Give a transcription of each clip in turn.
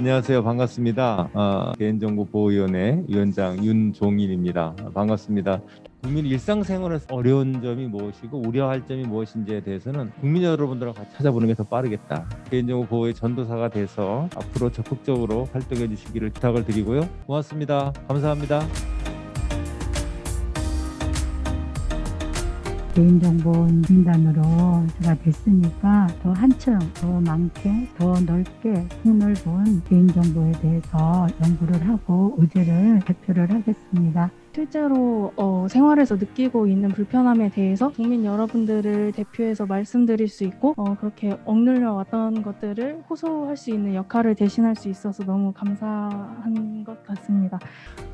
안녕하세요. 반갑습니다. 어, 개인정보보호위원회 위원장 윤종일입니다. 반갑습니다. 국민 일상생활에서 어려운 점이 무엇이고 우려할 점이 무엇인지에 대해서는 국민 여러분들과 같이 찾아보는 게 더 빠르겠다. 개인정보 보호의 전도사가 돼서 앞으로 적극적으로 활동해 주시기를 부탁을 드리고요. 고맙습니다. 감사합니다. 개인정보 진단으로 제가 됐으니까 더 한층 더 많게 더 넓게 폭넓은 개인정보에 대해서 연구를 하고 의제를 대표를 하겠습니다. 실제로 어, 생활에서 느끼고 있는 불편함에 대해서 국민 여러분들을 대표해서 말씀드릴 수 있고 어, 그렇게 억눌려 왔던 것들을 호소할 수 있는 역할을 대신할 수 있어서 너무 감사한 것 같습니다.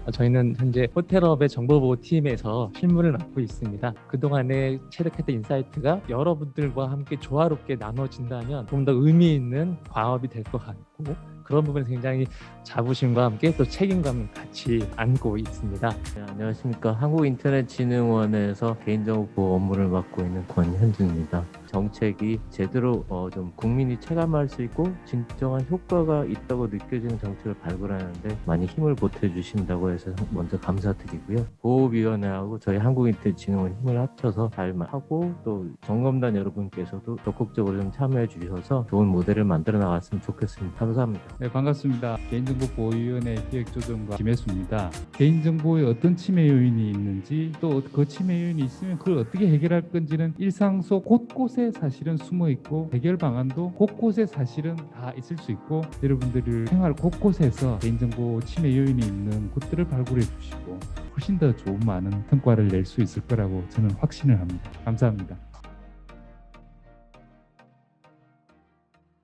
어, 저희는 현재 호텔업의 정보보호 팀에서 실무를 맡고 있습니다. 그동안에 체득했던 인사이트가 여러분들과 함께 조화롭게 나눠진다면 좀 더 의미 있는 과업이 될 것 같고 그런 부분에 굉장히 자부심과 함께 또 책임감을 같이 안고 있습니다. 네, 안녕하십니까. 한국인터넷진흥원에서 개인정보 업무를 맡고 있는 권현준입니다. 정책이 제대로 어, 좀 국민이 체감할 수 있고 진정한 효과가 있다고 느껴지는 정책을 발굴하는데 많이 힘을 보태주신다고 해서 먼저 감사드리고요. 보호위원회하고 저희 한국인터넷진흥원 힘을 합쳐서 잘 하고 또 점검단 여러분께서도 적극적으로 좀 참여해 주셔서 좋은 모델을 만들어 나갔으면 좋겠습니다. 감사합니다. 네, 반갑습니다. 개인정보보호위원회 기획조정과 김혜수입니다. 개인정보에 어떤 침해 요인이 있는지 또 그 침해 요인이 있으면 그걸 어떻게 해결할 건지는 일상 속 곳곳에 사실은 숨어 있고 해결 방안도 곳곳에 사실은 다 있을 수 있고 여러분들이 생활 곳곳에서 개인정보 침해 요인이 있는 곳들을 발굴해 주시고 훨씬 더 좋은 많은 성과를 낼 수 있을 거라고 저는 확신을 합니다. 감사합니다.